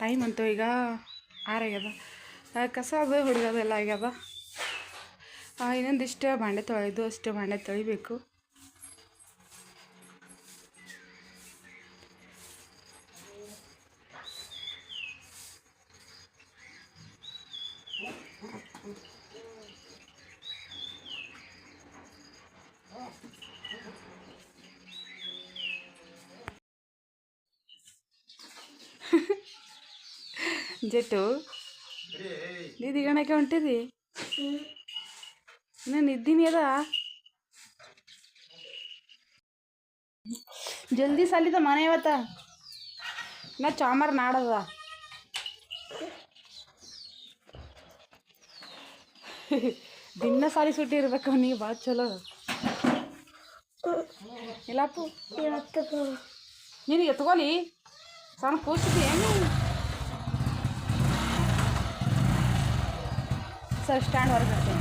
Time ಅಂತೂ ಈಗ ಆರಾಗ್ಯದ ಕಸ ಅದು ಹುಡುಗದೆಲ್ಲ ಆಗ್ಯದ. ಇನ್ನೊಂದಿಷ್ಟು ಬಾಂಡೆ ತೊಳೆದು ಅಷ್ಟು ಬಾಂಡೆ ತೊಳಿಬೇಕು. ಜೆಟ್ಟು ನಿಧಿ ಗಣಕ್ಕೆ ಹೊಂಟಿದಿ ನಾನು ನಿದ್ದೀನಿ ಅದ ಜಲ್ದಿ ಸಲಿದ ಮನೆ ಇವತ್ತ ನಾ ಚಾಮರ್ ನಾಡದ ದಿನ ಸಾಲಿ ಸುಟ್ಟಿ ಇರ್ಬೇಕು ಅವನಿಗೆ ಭಾಳ ಚಲೋ ಇಲ್ಲಪ್ಪು ನೀನು ಎತ್ಕೊಲಿ ಸಣ್ಣ ಕೂಸಿದಿ ಏನು असं स्टँडवर जाते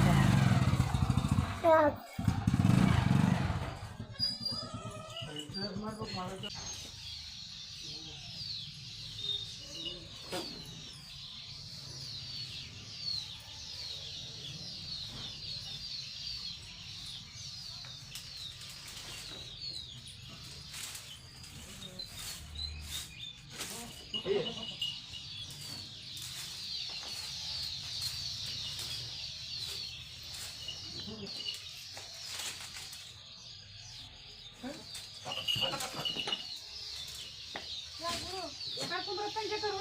ಬರ್ತೀನಿ ಸರ್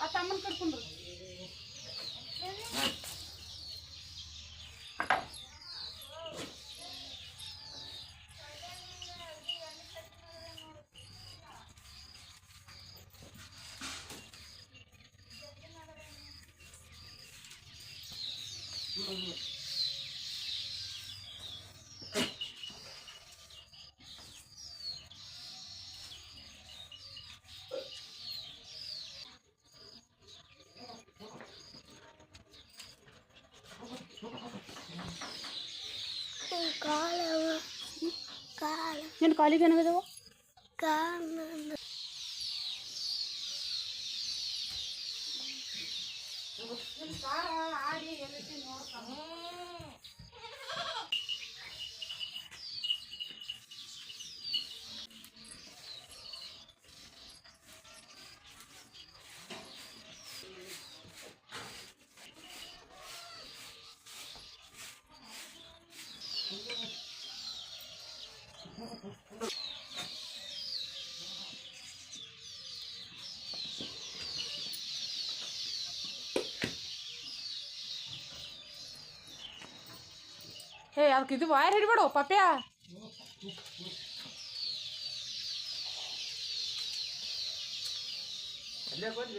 ಆ ತಮ್ಮನ ಕರ್ಕೊಂಡ್ರು ನಿನ್ನ ಕಾಲಿಗೆ ಏನಾಗದವ ಹೇ ಅದಕ್ಕೆ ಇದು ವಾಯರ್ ಹಿಡಿಬೇಡು ಪಾಪ್ಯ. ಅಲ್ಲೇ ಬಂದು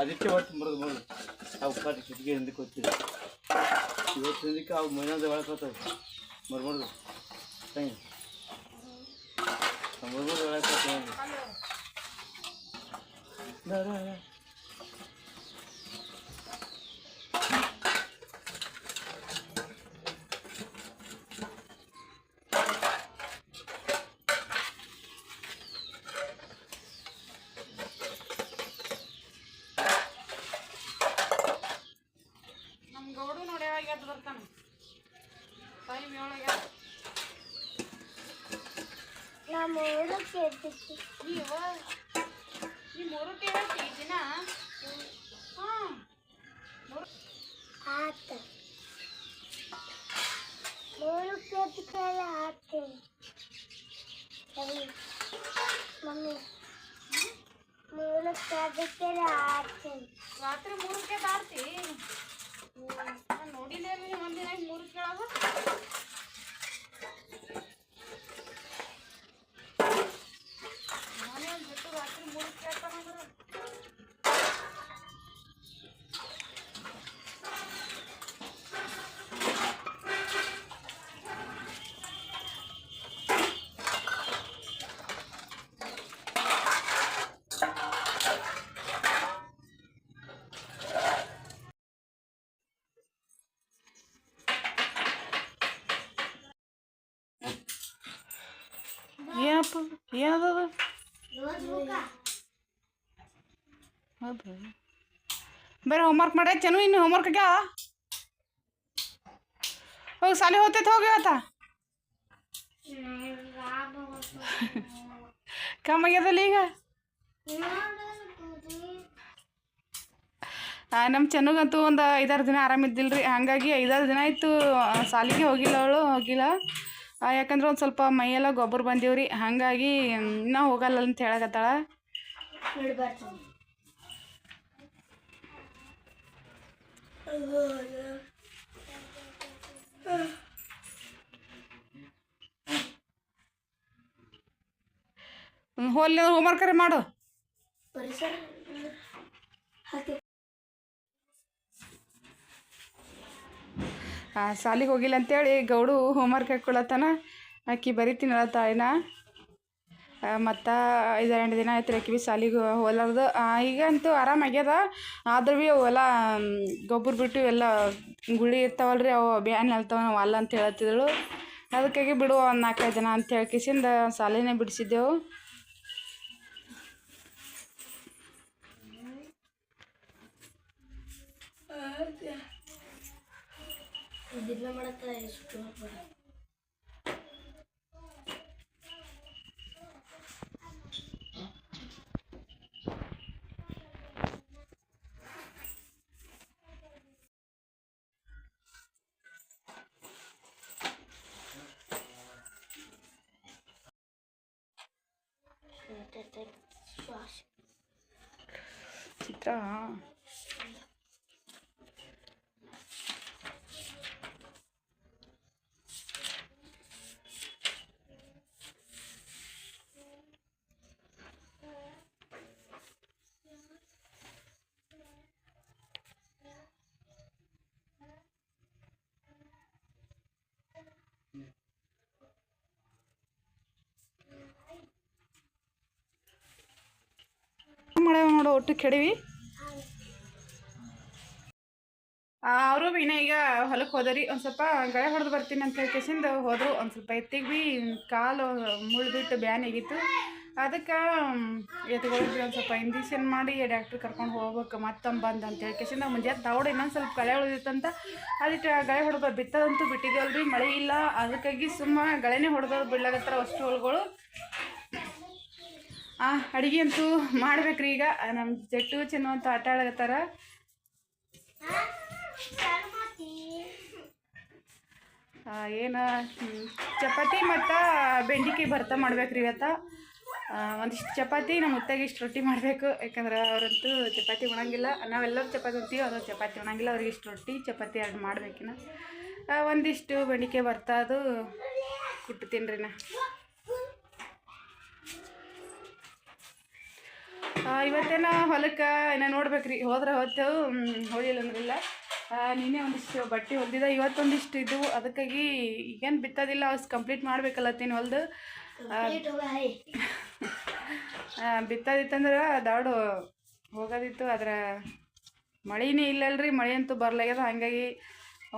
ಆದಿತ್ಯ ಒಟ್ಟು ಮುರಿದು ಮುರಿದು ಅವು ಕಟ್ಟು ಕಿಟಕಿಯಿಂದ ಕೊತ್ತಿಲ್ಲ ಇವತ್ತು ಸಂದಿಕ್ಕೆ ಅವು ಮೈನಾದ ಒಳಕೋತಾವೆ ಮರ್ಮರ್ದು ತಂಗಿ ಮರ್ಮರ್ದು ಒಳಕೋತಾವೆ ನೀವು ಈ ಮೂರು ಟಿ ಹೇಳ್ತಿ ದಿನ ಹಾಂ ಆತ ಮೂರು ಕೆಜಿ ಕಾಲ ಹಾಕ್ತೀನಿ ಸರಿ ಮಮ್ಮಿ ಮೂರು ಕೆಜಿ ಕಾಲ ಹಾಕ್ತೀನಿ ರಾತ್ರಿ ಮೂರಕ್ಕೆ ದಾರ್ತಿ ನಾನು ನೋಡಿಲ್ಲ ರೀ ಒಂದಿನ ಮೂರು ಕೇಳೋದು ನಾನೇ ಒಂದು ಬಿಟ್ಟು ರಾತ್ರಿ ಮೂರು ಕೇಳ್ತಾನಂದ್ರೆ ಏನಪ್ಪ ಏನದದು ಹೌದು ಬೇರೆ ಹೋಮ್ವರ್ಕ್ ಮಾಡೇ ಚೆನ್ನು ಇನ್ನು ಹೋಮ್ವರ್ಕ್ ಆಗ್ಯಾವ ಹೋಗಿ ಸಾಲಿ ಹೋಗ್ತೈತೆ ಹೋಗಿ ಇವತ್ತ? ಕಮ್ಮಿ ಆಗ್ಯದಲ್ಲ ಈಗ? ನಮ್ಮ ಚೆನ್ನಗಂತೂ ಒಂದು ಐದಾರು ದಿನ ಆರಾಮಿದ್ದಿಲ್ಲ ರೀ ಹಾಗಾಗಿ ಐದಾರು ದಿನ ಆಯಿತು ಸಾಲಿಗೆ ಹೋಗಿಲ್ಲ ಅವಳು ಹೋಗಿಲ್ಲ. ಯಾಕಂದ್ರೆ ಒಂದು ಸ್ವಲ್ಪ ಮೈಯೆಲ್ಲ ಗೊಬ್ಬರ ಬಂದೀವ್ರಿ. ಹಾಗಾಗಿ ಇನ್ನೂ ಹೋಗಲ್ಲ ಅಂತ ಹೇಳಕತ್ತಾಳ. ಹೋಲಿ ಹೋಮ್ವರ್ಕರೆ ಮಾಡು. ಶಾಲಿಗೆ ಹೋಗಿಲ್ಲ ಅಂತೇಳಿ ಗೌಡು ಹೋಮ್ವರ್ಕ್ ಹಾಕ್ಕೊಳತ್ತಾನ ಆಕಿ ಬರಿತೀನಿ ತಾಯಿನ ಮತ್ತು ಐದೆರಡು ದಿನ ಆಯ್ತು ಆಕಿ ಬಿ ಸಾಲಿಗೆ ಹೋಲಾರ್ದು ಈಗ ಅಂತೂ ಆರಾಮಾಗ್ಯದ ಆದ್ರೂ ಭೀ ಅವೆಲ್ಲ ಗೊಬ್ಬರ ಬಿಟ್ಟು ಎಲ್ಲ ಗುಳಿ ಇರ್ತಾವಲ್ಲ ರೀ ಅವು ಬ್ಯಾನ್ ಹೇಳ್ತಾವ ನಾವು ಅಲ್ಲ ಅಂತ ಹೇಳ್ತಿದ್ದಳು ಅದಕ್ಕಾಗಿ ಬಿಡು ಒಂದು ನಾಲ್ಕೈದು ಜನ ಅಂತ ಹೇಳ್ಕಿಸಿಂದ ಸಾಲಿನೇ ಬಿಡಿಸಿದ್ದೆವು. ಇದನ್ನ ಮಾಡತ್ತ Çok ಮಾಡ್ಯಾವ ನೋಡು ಒಟ್ಟು ಕೆಡವಿ? ಅವರು ಇನ್ನ ಈಗ ಹೊಲಕ್ಕೆ ಹೋದರಿ, ಒಂದು ಸ್ವಲ್ಪ ಗಳೆ ಹೊಡೆದು ಬರ್ತೀನಿ ಅಂತ ಹೇಳ್ಕೇಸಿಂದ ಹೋದರು. ಒಂದು ಸ್ವಲ್ಪ ಎತ್ತಿಗೆ ಭೀ ಕಾಲು ಮುಳಿದಿಟ್ಟು ಬ್ಯಾನ್ ಆಗಿತ್ತು. ಅದಕ್ಕೆ ಎತ್ಕೊಳ್ರಿ ಒಂದು ಸ್ವಲ್ಪ ಇಂಜೆಕ್ಷನ್ ಮಾಡಿ ಡಾಕ್ಟ್ರ್ ಕರ್ಕೊಂಡು ಹೋಗ್ಬೇಕು, ಮತ್ತೊಮ್ಮೆ ಬಂದು ಅಂತ ಹೇಳ್ಕೇಸಿಂದ ಮುಂಜಾನೆ ತೌಡಿ ಇನ್ನೊಂದು ಸ್ವಲ್ಪ ಕಳೆ ಉಳಿದಿತ್ತಂತ. ಅದಕ್ಕೆ ಗಳೆ ಹೊಡೆದು ಬಿತ್ತದಂತೂ ಬಿಟ್ಟಿದ್ದೇವಲ್ರಿ ಮಳೆ ಇಲ್ಲ. ಅದಕ್ಕಾಗಿ ಸುಮ್ಮ ಗಳೆನೇ ಹೊಡೆದವ್ರು ಬಿಡ್ಲಾಗತ್ತಾರ ಆ ಅಡುಗೆ ಅಂತೂ ಮಾಡ್ಬೇಕ್ರಿ ಈಗ. ನಮ್ಮ ಜಟ್ಟು ಚೆನ್ನೋ ಅಂತ ಆಟ ಆಡತ್ತಾರ ಆ, ಏನು ಚಪಾತಿ ಮತ್ತು ಬೆಂಡಿಕಾಯಿ ಭರ್ತ ಮಾಡ್ಬೇಕ್ರಿ ಇವತ್ತು. ಒಂದಿಷ್ಟು ಚಪಾತಿ ನಮ್ಮ ಮುತ್ತಾಗಿ ಇಷ್ಟು ರೊಟ್ಟಿ ಮಾಡಬೇಕು. ಯಾಕಂದ್ರೆ ಅವರಂತೂ ಚಪಾತಿ ಉಣಂಗಿಲ್ಲ. ನಾವೆಲ್ಲರೂ ಚಪಾತಿ ಉಣ್ತೀವಿ ಅವರು ಚಪಾತಿ ಉಣಂಗಿಲ್ಲ. ಅವ್ರಿಗೆ ಇಷ್ಟು ರೊಟ್ಟಿ ಚಪಾತಿ ಎರಡು ಮಾಡ್ಬೇಕಿನ ಆ, ಒಂದಿಷ್ಟು ಬೆಂಡಿಕಾಯಿ ಬರ್ತಾ ಅದು ಕುಟ್ಟು ತಿನ್ರಿನ ನಾ. ಇವತ್ತೇನ ಹೊಲಕ್ಕೆ ಏನ ನೋಡ್ಬೇಕ್ರಿ. ಹೋದ್ರೆ ಹೋಗ್ತೇವೆ ಹೋಗಿಲ್ಲ ಅಂದ್ರಿಲ್ಲ. ನೀನೇ ನಿನ್ನೆ ಒಂದಿಷ್ಟು ಬಟ್ಟೆ ಹೊಲ್ದಿದ. ಇವತ್ತೊಂದಿಷ್ಟು ಇದ್ದವು ಅದಕ್ಕಾಗಿ ಈಗೇನು ಬಿತ್ತೋದಿಲ್ಲ. ಅಷ್ಟು ಕಂಪ್ಲೀಟ್ ಮಾಡ್ಬೇಕಲ್ಲತ್ತೀನಿ ಹೊಲ್ದು. ಬಿತ್ತೋದಿತ್ತಂದ್ರೆ ದಾಡು ಹೋಗೋದಿತ್ತು. ಆದ್ರೆ ಮಳೆನೇ ಇಲ್ಲಲ್ರಿ. ಮಳೆ ಅಂತೂ ಬರ್ಲಾಗ್ಯದ. ಹಾಗಾಗಿ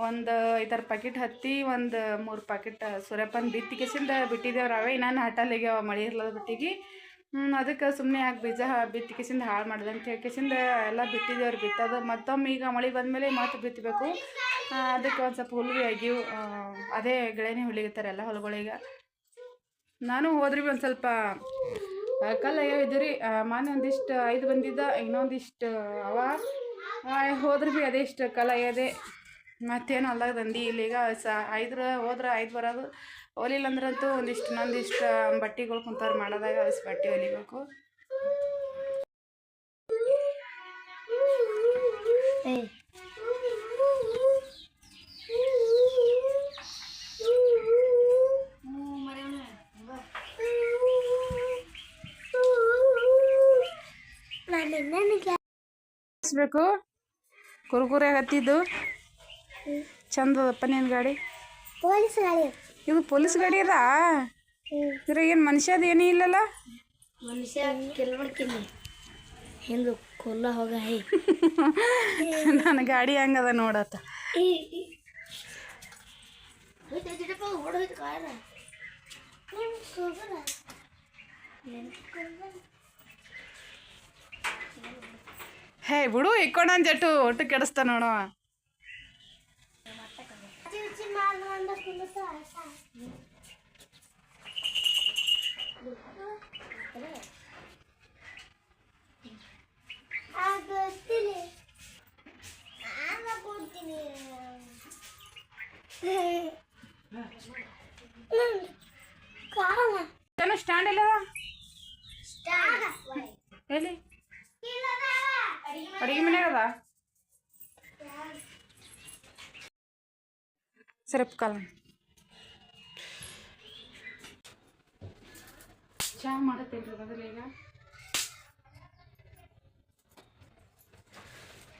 ಒಂದು ಐದಾರು ಪ್ಯಾಕೆಟ್ ಹತ್ತಿ ಒಂದು ಮೂರು ಪ್ಯಾಕೆಟ್ ಸೂರ್ಯಪಾನ ಬಿತ್ತಿಕೆಸಿಂದ ಕೆಸಿಂದ ರವೆ ಅವೇ ನಾನು ಹಟಲ್ಲಿಗೆ ಮಳೆ ಇರ್ಲದ ಬಿಟ್ಟಿಗೆ ಹ್ಞೂ ಅದಕ್ಕೆ ಸುಮ್ಮನೆ ಯಾಕೆ ಬೀಜ ಬಿತ್ತಿ ಕೆಸಿಂದ ಹಾಳು ಮಾಡಿದೆ ಅಂತ ಹೇಳಿ. ಕಿಸಿಂದ ಎಲ್ಲ ಬಿಟ್ಟಿದ್ದೇವ್ರಿ ಬಿತ್ತೋದು ಮತ್ತೊಮ್ಮೆ ಈಗ ಮಳೆ ಬಂದಮೇಲೆ ಮತ್ತೆ ಬಿತ್ತಬೇಕು ಅದಕ್ಕೆ ಒಂದು ಸ್ವಲ್ಪ ಹುಲ್ವಿ ಆಗಿವು ಅದೇ ಗಿಳೆನೇ ಹುಲಿಗಿತ್ತಾರೆ ಎಲ್ಲ ಹೊಲಗಳಿಗೆ ನಾನು ಹೋದ್ರಿ ಒಂದು ಸ್ವಲ್ಪ ಕಲ್ಲ ಕಲ್ಲು ಮಾನ ಇದ್ದು ರೀ ಮಾನೆ ಒಂದಿಷ್ಟು ಐದು ಬಂದಿದ್ದ, ಇನ್ನೊಂದಿಷ್ಟು ಅವ. ಹೋದ್ರೆ ಭೀ ಇಷ್ಟು ಕಲ್ಲ ಅಯ್ಯೋದೆ ಮತ್ತೇನು ಹೊಲ್ದಾಗ ದಂದಿ ಇಲ್ಲಿಗ ಸ ಐದ್ರ, ಹೋದ್ರೆ ಐದು ಬರೋದು ಹೊಲಿಲ್ಲ ಅಂದ್ರಂತೂ ಒಂದಿಷ್ಟು ನಂದಿಷ್ಟು ಬಟ್ಟೆಗಳು ಕುಂತಾರ ಮಾಡೋದಾಗ ಅಷ್ಟು ಬಟ್ಟೆ ಹೊಲಿಬೇಕು ಬೇಕು ಕುರುಕುರೆ ಹತ್ತಿದ್ದು. ಚಂದದಪ್ಪ ನಿನ್ನ ಗಾಡಿ. ಪೊಲೀಸ್ ಗಾಡಿ. ಇದು ಪೊಲೀಸ್ ಗಾಡಿ ಅದ? ಏನ್ ಏನು ಮನುಷ್ಯದ ಏನೂ ಇಲ್ಲಲ್ಲ? ಮನುಷ್ಯ ಹಿಂದು ಕೊಲ್ಲ ಹೋಗ ಹೇ. ನನ್ನ ಗಾಡಿ ಹಂಗದ ನೋಡತ್ತ ಹೇ ಬಿಡು ಇಕ್ಕೊಂಡ ಜಟ್ಟು ಒಟ್ಟು ಕೆಡಿಸ್ತ ನೋಡವ ಏನು ಸ್ಟ್ಯಾಂಡ್ ಇಲ್ಲ ಎಲ್ಲಿ ಅಡಿಗೆ ಮನ್ಯಾಗ ಅದ ಸರಪ್ ಕಾಲ ಚಹಾ ಮಾಡತ್ತೇನ್ರಿ ಅದ್ರಲ್ಲಿ ಈಗ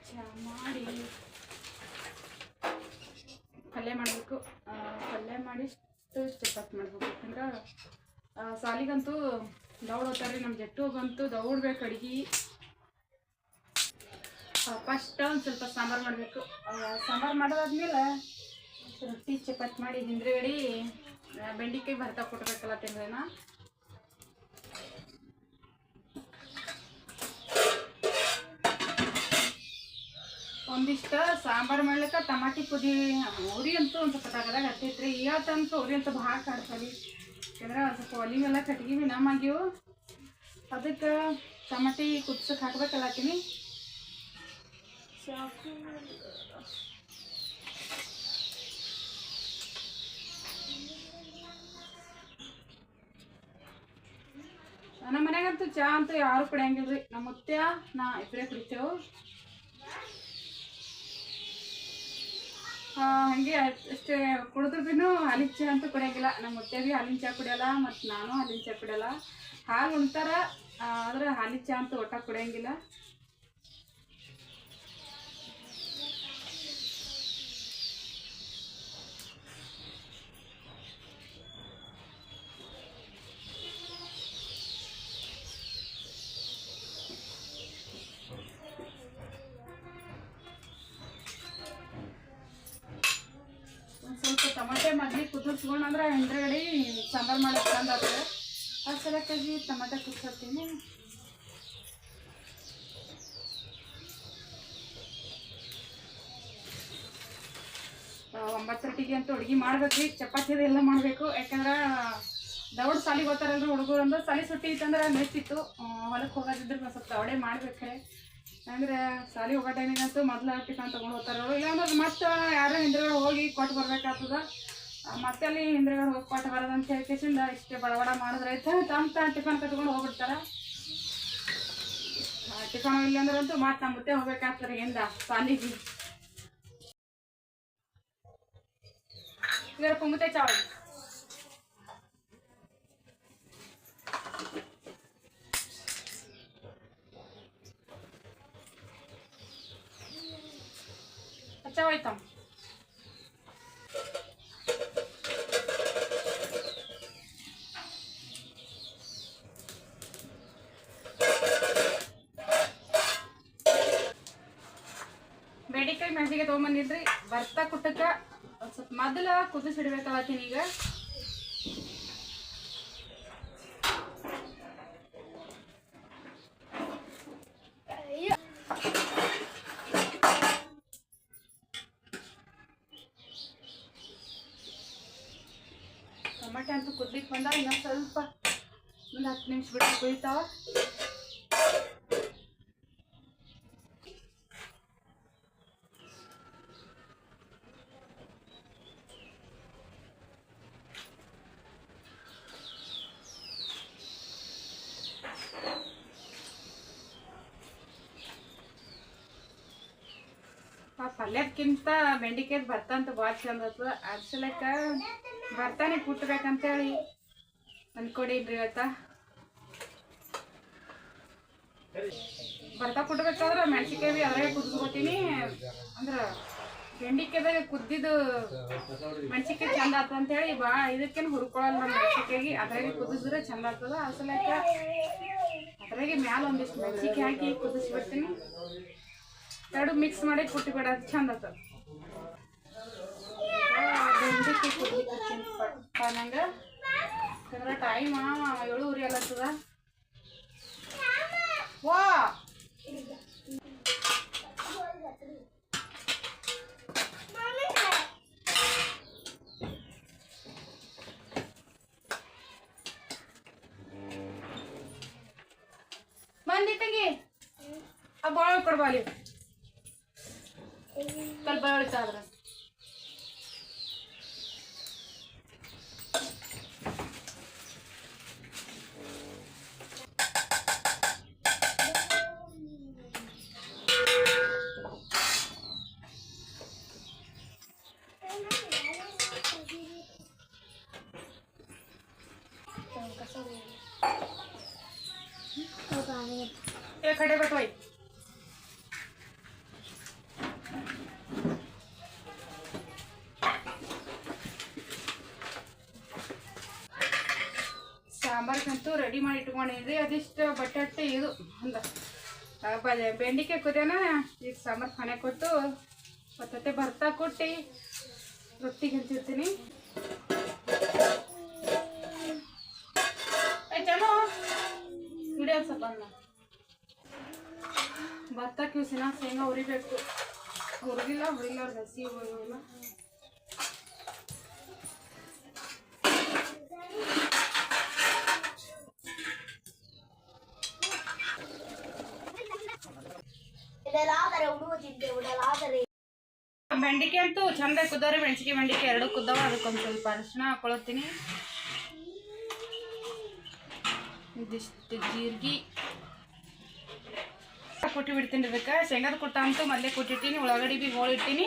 ಚಹಾ ಮಾಡಿ ಪಲ್ಯ ಮಾಡಬೇಕು ಪಲ್ಯ ಮಾಡಿ ಚಪಾತಿ ಮಾಡಬೇಕು ಯಾಕಂದ್ರೆ ಸಾಲಿಗಂತೂ ದೌಡ್ ಹೋಗ್ತಾರೆ ನಮ್ಮ ಜಟ್ಟುಗಂತೂ ದೌಡ್ಬೇಕು ಅಡ್ಗೆ ಫಸ್ಟ್ ಒಂದು ಸ್ವಲ್ಪ ಸಾಂಬಾರು ಮಾಡಬೇಕು ಸಾಂಬಾರು ಮಾಡೋದಾದ್ಮೇಲೆ ರೊಟ್ಟಿ ಚಪಾತಿ ಮಾಡಿ ಹಿಂದ್ರಗಡಿ ಬೆಂಡಿಕಾಯಿ ಭರ್ತಾ ಕೊಡ್ಬೇಕಲ್ಲ ತಿಂದ್ರೇನ? ಒಂದಿಷ್ಟು ಸಾಂಬಾರು ಮಾಡ್ಲಿಕ್ಕೆ ಟಮಾಟಿ ಪುಡಿ ಉರಿ ಅಂತೂ ಒಂದು ಸ್ವಲ್ಪ ತಗದಾಗ ಹತ್ತೈತ್ರಿ. ಇವತ್ತಂತೂ ಉರಿ ಅಂತೂ ಭಾಳ ಕಾಡ್ತಾವೆ ಯಾಕಂದ್ರೆ ಒಂದು ಸ್ವಲ್ಪ ಒಲಿ ಮೇಲೆ ಕಟ್ಗೆ ಭೀ ಅದಕ್ಕೆ ಟಮಾಟಿ ಕುದ್ಸಕ್ಕೆ ಹಾಕ್ಬೇಕಲ್ಲತ್ತೀನಿ ನಮ್ಮ ಮನೆಗಂತೂ ಚಹಾ ಅಂತೂ ಯಾರು ಕುಡಿಯಂಗಿಲ್ರಿ. ನಮ್ಮ ಮುತ್ಯ ನಾ ಇಬ್ಬರೇ ಕುಡಿತೇವು. ಹಂಗೆ ಅಷ್ಟೇ ಕುಡಿದ್ರು ಹಾಲಿನ ಚಹಾ ಅಂತೂ ಕುಡಿಯಂಗಿಲ್ಲ. ನಮ್ಮ ಮುತ್ತೆ ಭೀ ಹಾಲಿನ ಚಹಾ ಕುಡಿಯಲ್ಲ, ಮತ್ತು ನಾನು ಹಾಲಿನ ಚಹಾ ಕುಡಿಯಲ್ಲ. ಹಾಲು ಉಣ್ತಾರ ಆದ್ರೆ ಹಾಲಿನ ಚಹಾ ಅಂತೂ ಒಟ್ಟ ಕುಡಿಯಂಗಿಲ್ಲ ಒಂದು ಸ್ವಲ್ಪ ಟಮಾಟೆ ಮೊದ್ಲಿಗೆ ಕುದಿಸ್ಕೊಂಡ್ರೆ ಹಿಂದ್ಗಡೆ ಸಾಂಬಾರು ಮಾಡಕ್ಕೆ ಚಂದ ಆಗ್ತದೆ ಆ ಸಲಕ್ಕಾಗಿ ಟಮಾಟೆ ಕುದಿಸ್ತೀನಿ. ಅಂತ ಹುಡುಗಿ ಮಾಡ್ಬೇಕು. ರೀ ಚಪಾತಿ ಎಲ್ಲ ಮಾಡಬೇಕು. ಯಾಕಂದ್ರೆ ದೌಡ್ ಸಾಲಿ ಗೊತ್ತಾರಲ್ರಿ ಹುಡುಗರು ಅಂದ್ರೆ. ಸಾಲಿ ಸುಟ್ಟಿ ಇತ್ತಂದ್ರೆ ಮೆಚ್ಚಿತ್ತು ಹೊಲಕ್ಕೆ ಹೋಗೋದಿದ್ರೆ ಸ್ವಲ್ಪ ತವಡೆ ಮಾಡ್ಬೇಕ್ರೆ. ಅಂದ್ರೆ ಸಾಲಿ ಹೋಗೋ ಟೈಮಿಗಂತೂ ಮೊದ್ಲು ಟಿಫನ್ ತೊಗೊಂಡು ಹೋಗ್ತಾರ ಅವ್ರು. ಇಲ್ಲಾಂದ್ರೆ ಮತ್ತೆ ಯಾರೋ ಹಿಂದ್ರಗಡೆ ಹೋಗಿ ಕೊಟ್ಟು ಬರ್ಬೇಕಾಗ್ತದ. ಮತ್ತೆ ಅಲ್ಲಿ ಹಿಂದ್ರಗಡೆ ಹೋಗಿ ಪಾಠ ಬರೋದಂತ ಹೇಳ್ಕೇಸಿಂದ ಇಷ್ಟೇ ಬಡಬಡ ಮಾಡಿದ್ರೈತೆ ತಮ್ಮ ತಾ ಟಿಫನ್ ಕಟ್ಕೊಂಡು ಹೋಗ್ಬಿಡ್ತಾರೆ? ಟಿಫನ್ ಇಲ್ಲ ಅಂದ್ರಂತೂ ಮತ್ತೆ ನಂಬುತ್ತೆ ಹೋಗ್ಬೇಕಾಗ್ತಾರೆ ಹಿಂದ ಸಾಲಿಗೆ. ಇದರ ಕುಂಬತೆ ಚಾವಳಿ ಚಾವಳಿ ಕಡೆಗೆ ತೊಗೊಂಬಂದಿದ್ರಿ ಬರ್ತಾ ಕುಟ್ಟಕ ಸ್ವಲ್ಪ ಮೊದಲ ಕುದಿಸಿಡ್ಬೇಕಾಗತ್ತೀನಿ ಈಗ. ಟೊಮೆಟೊ ಅಂತೂ ಕುದ್ಲಿಕ್ಕೆ ಬಂದಾಗ ಇನ್ನೊಂದು ಸ್ವಲ್ಪ ಒಂದು ಹತ್ತು ನಿಮಿಷ ಬಿಟ್ಟು ಕುಯ್ತಾವ. ಆ ಪಲ್ಯಕ್ಕಿಂತ ಬೆಂಡಿಕಾಯ್ದು ಭತ್ತ ಅಂತ ಭಾಳ ಚಂದ ಆತದ. ಅರ್ಸಲಕ್ಕ ಸಲಕ್ಕ ಭರ್ತಾನೆ ಕುಟ್ಬೇಕಂತೇಳಿ ಅನ್ಕೊಂಡಿನ್ರಿ ಇವತ್ತ. ಭತ್ತ ಕುಟ್ಬೇಕಾದ್ರೆ ಮೆಣಸಿನ್ಕಾಯಿ ಬಿ ಅದ್ರಾಗೆ ಕುದಿಸ್ಕೊತೀನಿ. ಅಂದ್ರೆ ಬೆಂಡಿಕಾಯ್ದಾಗ ಕುದ್ದಿದ್ದು ಮೆಣಸಿನ್ಕಾಯಿ ಚಂದ ಆತ ಅಂತೇಳಿ ಭಾಳ ಇದಕ್ಕೇನು ಹುರ್ಕೊಳ್ಳಲ್ಲ ನಮ್ಮ ಮೆಣಸಿನ್ಕಾಯಿಗೆ. ಅದ್ರಾಗೆ ಕುದಿಸಿದ್ರೆ ಚಂದ ಆಗ್ತದ ಅಸಲಕ್ಕ ಸಲಕ್ಕ ಅದ್ರಾಗೆ ಮ್ಯಾಲ ಒಂದಿಷ್ಟು ಮೆಣಸಿನ್ಕಾಯಿ ಹಾಕಿ ಕುದಿಸ್ಬಿಡ್ತೀನಿ. ಎರಡು ಮಿಕ್ಸ್ ಮಾಡಿ ಕುಟ್ಟಿ ಬೇಡ ಚಂದ ಆಗ್ತದ ಬೆಂಡಿಕಾಯಿ ಕುಟ್ಲಿಕ್ಕೆ ನಂಗೆ ಯಾಕಂದ್ರೆ ಟೈಮ್ ಏಳುವರೆ ಅಲ್ಲತ್ತದ ವಾ! ಬಂದಿಟ್ಟಿಗೆ? ಆ ಬಾಳ ಕೊಡ್ಬಾಲಿ ಸ್ವಲ್ಪ ಹೇಳ್ತಾದ್ರ ಏ ಕಡೆ ಬಟ್ವೈ ಸಾಂಬಾರ್ಗಂತೂ ರೆಡಿ ಮಾಡಿ ಇಟ್ಕೊಂಡಿದ್ರಿ. ಅದಿಷ್ಟು ಬಟಾಟೆ ಇದು, ಒಂದು ಬೆಂಡಿಕಾಯಿ ಕುದಿಯೋಣ ಈಗ ಸಾಂಬಾರು ಖಾನೆ ಕೊಟ್ಟು ಬಟಾಟೆ ಭರ್ತಾ ಕೊಟ್ಟು, ರೊಟ್ಟಿ ಹಂಚಿರ್ತೀನಿ. ಚಲೋ! ಭತ್ತ ಕ್ಯೂಸಿನ ಶೇಂಗಾ ಹುರಿಬೇಕು ಹುರಿದಿಲ್ಲ, ಹುರಿಲಾರ್ದು ಹಸಿ ಹುರಿಲ್ಲ ಬೆಂಡಿಕೆ ಅಂತೂ ಚಂದ ಕುದ್ದವ್ರಿ ಮೆಣಸಿಗೆ ಬೆಂಡಿಕೆ, ಎರಡು ಕುದ್ದವ, ಅದಕ್ಕೊಂದು ಸ್ವಲ್ಪ ಅರಿಶಿನ ಹಾಕೊಳತ್ತೀನಿ ಇದಿಷ್ಟು ಜೀರಿಗೆ. ಕುಟ್ಟಿ ಬಿಡ್ತೀನಿ ಅದಕ್ಕೆ ಶೇಂಗದ ಕುಟ್ಟ ಅಂತೂ ಮೊದಲೇ ಕುಟ್ಟಿಟ್ಟಿನಿ ಉಳ್ಳಾಗಡ್ಡಿ ಬಿ ಹೋಳಿಟ್ಟಿನಿ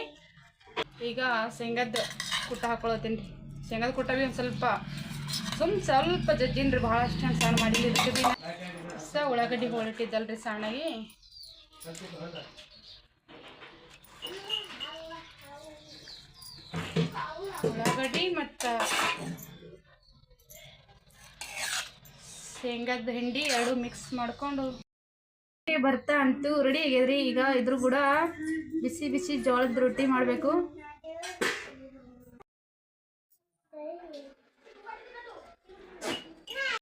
ಈಗ ಶೇಂಗದ ಕುಟ್ಟ ಹಾಕೊಳತ್ತೀನಿ ರೀ ಶೇಂಗಾದ ಕುಟ್ಟ ಬಿ ಒಂದು ಸ್ವಲ್ಪ, ಸುಮ್ ಸ್ವಲ್ಪ ಜಜ್ಜಿನ ರೀ ಭಾಳಷ್ಟು ಚಂದ ಸಣ್ಣ ಮಾಡಿಲ್ಲ ಇದಕ್ಕೆ ಸ ಉಳ್ಳಾಗಡ್ಡಿ ಹೋಳಿಟ್ಟಿದ್ದಲ್ರಿ ಸಣ್ಣಗೆ. ಉಳ್ಳಾಗಡ್ಡಿ ಮತ್ತು ಶೇಂಗಾದ ಹಿಂಡಿ ಎರಡು ಮಿಕ್ಸ್ ಮಾಡ್ಕೊಂಡು ಬರ್ತಾ ಅಂತೂ ರೆಡಿ ಆಗ್ಯದ್ರಿ ಈಗ ಇದ್ರ ಕೂಡ ಬಿಸಿ ಬಿಸಿ ಜೋಳದ ರೊಟ್ಟಿ ಮಾಡಬೇಕು.